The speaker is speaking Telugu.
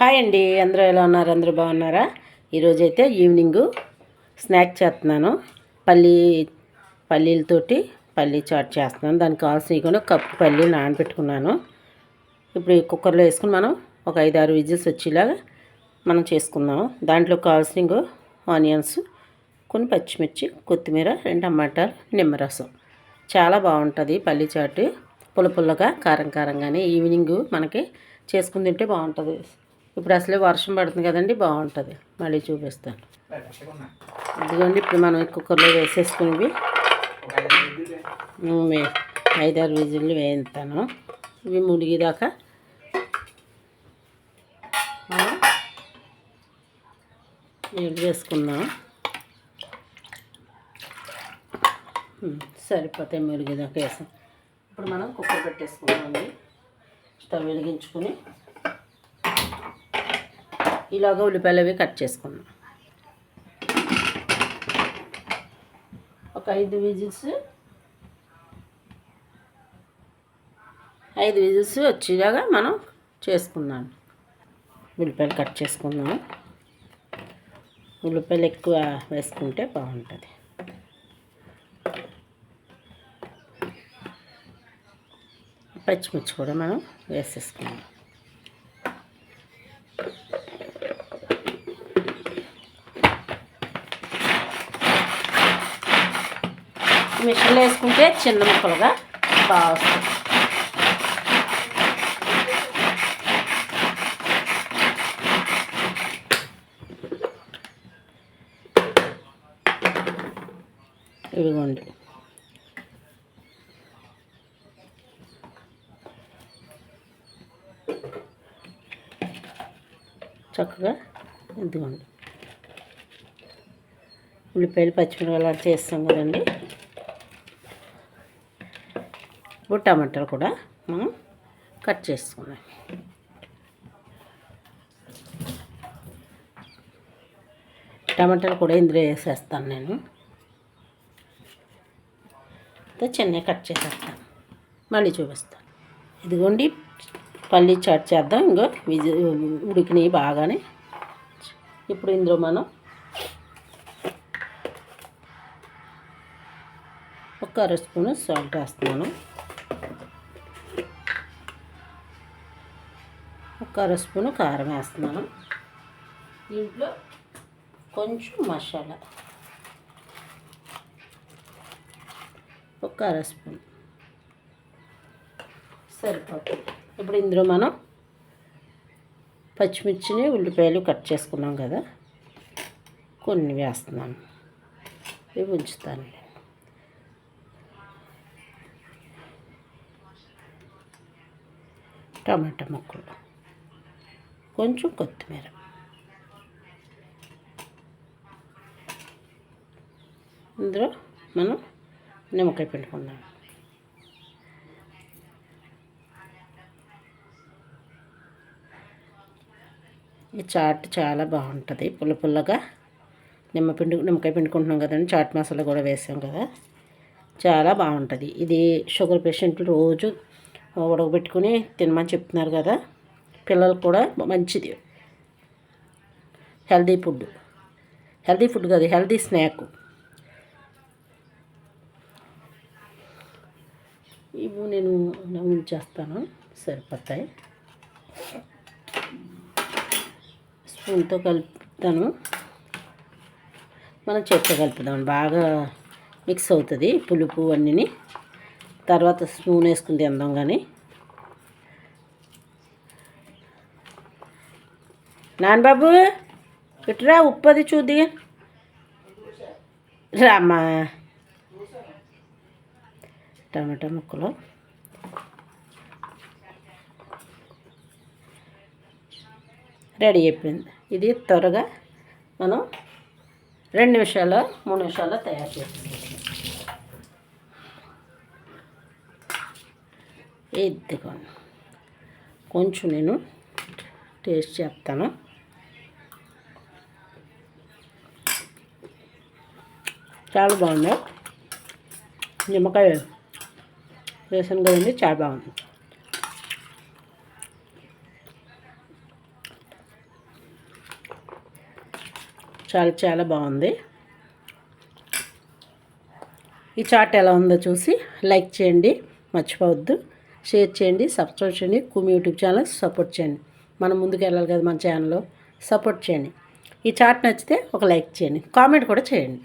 హాయ్ అండి అందరూ ఎలా ఉన్నారు? అందరూ బాగున్నారా? ఈరోజైతే ఈవినింగ్ స్నాక్ చేస్తున్నాను. పల్లీ పల్లీలతోటి పల్లీ చాట్ చేస్తున్నాను. దానికి కావాల్సినవి కూడా కప్పు పల్లీలు నానబెట్టుకున్నాను. ఇప్పుడు ఈ కుక్కర్లో వేసుకుని మనం ఒక ఐదు ఆరు విజిల్స్ వచ్చేలాగా మనం చేసుకుందాం దాంట్లో కావాల్సిన ఆనియన్స్ కొన్ని పచ్చిమిర్చి కొత్తిమీర రెండు టమాటాలు నిమ్మరసం. చాలా బాగుంటుంది పల్లీ చాటు. పుల్ల పుల్లగా కారం కారంగానే ఈవినింగ్ మనకి చేసుకుని తింటే బాగుంటుంది. ఇప్పుడు అసలే వర్షం పడుతుంది కదండి బాగుంటుంది. మళ్ళీ చూపిస్తాను. ఇదిగోండి ఇప్పుడు మనం కుక్కర్లో వేసేసుకునేవి. ఐదారు విజిల్లు వేయిస్తాను ఇవి మునిగిదాకా. వేసుకుందాం ఉమ్, సరిపోతాయి మురిగేదాకా వేసాం ఇప్పుడు మనం కుక్కర్ పెట్టేసుకుందామండి. స్టవ్ వెలిగించుకొని ఇలాగ ఉల్లిపాయలు అవి కట్ చేసుకుందాం ఒక ఐదు విజిల్స్ ఐదు విజిల్స్ వచ్చేలాగా మనం చేసుకుందాం. ఉల్లిపాయలు కట్ చేసుకుందాం. ఉల్లిపాయలు ఎక్కువ వేసుకుంటే బాగుంటుంది. పచ్చిమిర్చి కూడా మనం వేసేసుకుందాం. మిషన్లో వేసుకుంటే చిన్న ముక్కలుగా బాగా వస్తుంది ఇదిగోండి. చక్కగా ఇదిగోండి. ఉల్లిపాయలు పచ్చిమిరపకాయలు అలా చేస్తాం కదండి. ఇప్పుడు టమాటాలు కూడా మనం కట్ చేసుకున్నాం టమాటాలు కూడా ఇందులో వేసేస్తాను నేను. చిన్నగా కట్ చేసేస్తాను. మళ్ళీ చూపిస్తాను. ఇదిగోండి పల్లి చాట్ చేద్దాం. ఇంకో విజి ఉడికినవి బాగానే. ఇప్పుడు ఇందులో మనం ఒక అర స్పూను సాల్ట్ వేస్తున్నాను. ఒక అర స్పూను కారం వేస్తున్నాను. దీంట్లో కొంచెం మసాలా. ఒక అర స్పూన్. సరిపోతుంది. ఇప్పుడు ఇందులో మనం పచ్చిమిర్చిని ఉల్లిపాయలు కట్ చేసుకున్నాం కదా కొన్ని వేస్తున్నాను. ఇవి ఉంచుతాను. టమాటా ముక్కలు. కొంచెం కొత్తిమీర. ఇందులో మనం నిమ్మకాయ పిండుకుందాం. ఈ చాట్ చాలా బాగుంటుంది. పుల్ల పుల్లగా నిమ్మ పిండి నిమ్మకాయ పిండుకుంటున్నాం కదండి. చాట్ మసాలా కూడా వేసాం కదా. చాలా బాగుంటుంది. ఇది షుగర్ పేషెంట్లు రోజు ఉడకబెట్టుకుని తినమని చెప్తున్నారు కదా. పిల్లలకు కూడా మంచిది. హెల్దీ ఫుడ్ హెల్దీ ఫుడ్ కాదు హెల్దీ స్నాక్ ఇవి నేను ఉంచేస్తాను సరిపోతాయి. స్పూన్తో కలుపుతాను. మనం చేత్తో కలుపుదాం. బాగా మిక్స్ అవుతుంది పులుపు అన్నీ తర్వాత స్పూన్ వేసుకుని తిందాం కానీ. నాన్నబాబు ఇట్రా ఉప్పు అది చూద్ది. రామ్మా. టమాటా ముక్కలు. రెడీ అయిపోయింది. ఇది త్వరగా మనం రెండు నిమిషాలు మూడు నిమిషాల్లో తయారు చేస్తాం. ఇదిగోండి కొంచెం నేను టేస్ట్ చేస్తాను. చాలా బాగుంది నిమ్మకాయ వేసాను కదండి చాలా బాగుంది. చాలా చాలా బాగుంది. ఈ చాట్ ఎలా ఉందో చూసి లైక్ చేయండి మర్చిపోవద్దు. షేర్ చేయండి సబ్స్క్రైబ్ చేయండి కుమి యూట్యూబ్ ఛానల్ సపోర్ట్ చేయండి. మనం ముందుకు వెళ్ళాలి కదా మన ఛానల్లో సపోర్ట్ చేయండి. ఈ చాట్ నచ్చితే ఒక లైక్ చేయండి కామెంట్ కూడా చేయండి.